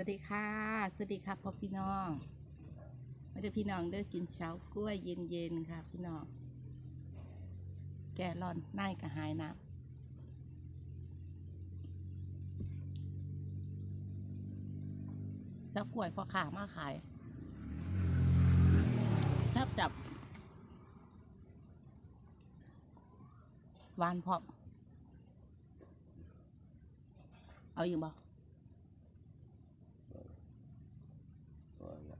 วัสดีค่ะ สวัสดีครับพ่อพี่น้องไม่ได้พี่น้องเด้อกินเช้ากล้วยเย็นๆค่ะพี่น้อง แก่ร้อนในกระหายน้ำเช้ากล้วยพอขามาขายแทบจับวานพอเอาอยู่บ่ พอละ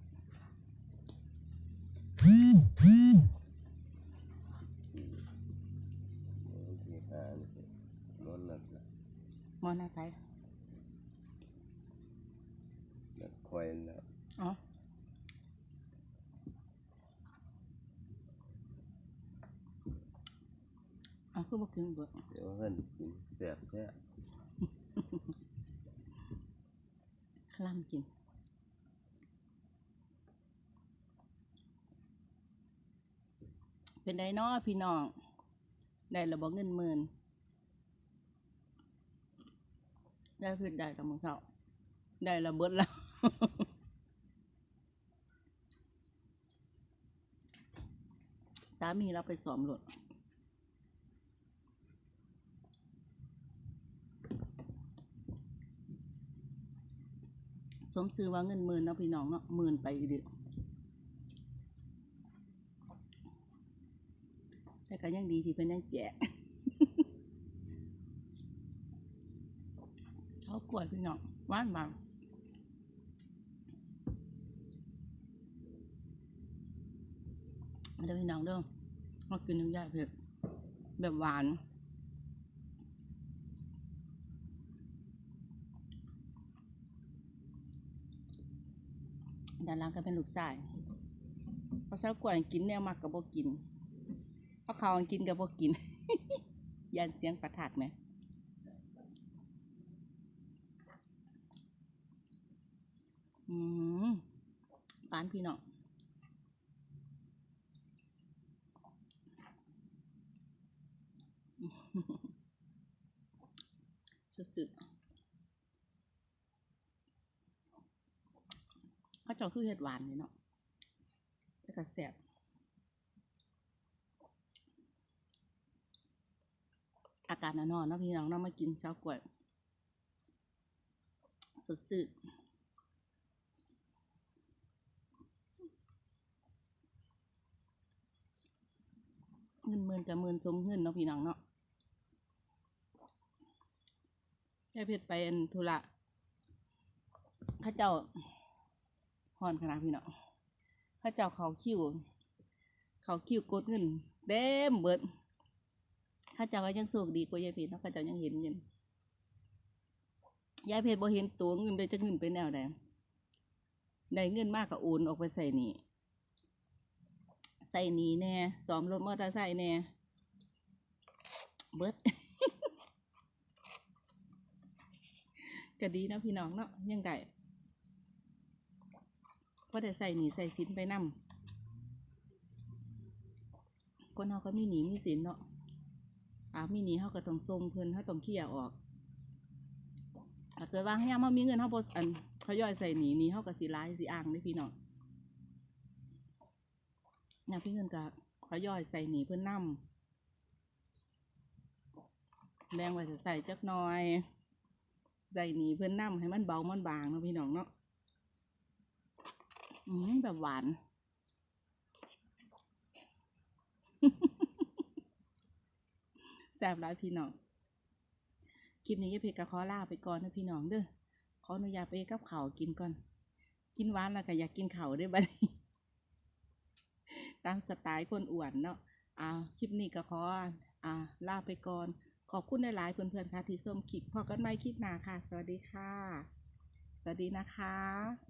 อืมโอเคอ่านนอนหลับละ มอนาไทยหลับคอยแล้วอ๋อเอาคือบอกกินเบิดเดี๋ยวเพิ่นกินแซ่บแท้คลั่มกินเป็นไดเนาะพี่น้อง ได้ระบอกเงินหมื่น ได้คือได้ละมึงเท่าได้ระเบิดแล้วสามีเราไปสอมรถสมซื้อว่าเงินหมื่นเนาะพี่น้องเนาะหมื่นไปอีเดิแต่ก็ยังดีที่เป็นยังแจก เขากล้วยพี่น้องหวานบางมาเด้อพี่น้องเด้อมากินน้ำยาเผ็ดแบบหวานด้านล่างก็เป็นลูกชายเพราะเช้ากวยกินแนวมากกับบ่กินเพราะเขากินกับบ่กิน ยันเสียงประทัดไหม อืมปานพี่น้องสุดๆเขาเจ้าคือเห็ดหวานนี่เนาะแล้วก็แซ่บอากาศนาวๆเนาะพี่น้องเนาะมากินเช้ากล้วยสดๆ เงินหมื่นกับหมื่นสมเงินเนาะพี่น้องเนาะแค่เพชรไปอันธุระข้าเจ้าหอนขนาดพี่น้องข้าเจ้าเขาคิวเขาคิวกดเงินเด้มเบิดข้าเจ้าก็ยังสูกดีกว่ายายเพชรเนาะข้าเจ้ายังเห็นเงินยายเพชรบ่เห็นตัวเงินได้จะเงินไปแนวใดได้เงินมากก็โอนออกไปใส่นี่ ส่หนีแน่ซ้อมรถมอเตอร์ไซค์แน่เบิดก็ดีนะพี่น้องเนาะยังไงก็ได้ใส่หนีใส่สินไปนำคนเขาก็มีหนีมีสินเนาะอ่ามีหนีเขาก็ต้องทรงเพิ่นเขาต้องเคลียออกถ้าเกิดว่าให้ยามามีเงินเขาบ่อันเขาย่อยใส่หนีหนีเขาก็สิร้ายสิอ่างเด้พี่น้อง นี่ยพี่เงินกับขอย่อยใส่หนีเพื่อนนั่มแรงไว้จะใส่จักน่อย ใส่หนีเพื่อนนั่มให้มันเบามันบางเนาะพี่น้องเนาะอืมแบบหวานแซ่บหลายพี่น้องคลิปนี้ยาเพชรก็ขอลาไปก่อนนะพี่น้องเด้อขออนุญาตไปกับเขากินก่อน กินหวานแล้วก็อยากกินเขาวด้วยบัดนี้ ตามสไตล์คนอ้วนเนาะอ่าคลิปนี้ก็ขออ่าลาไปก่อน ขอบคุณหลายๆเพื่อนๆค่ะที่ส้มคลิปพอกันไม่คลิปหน้าค่ะ สวัสดีค่ะ สวัสดีนะคะ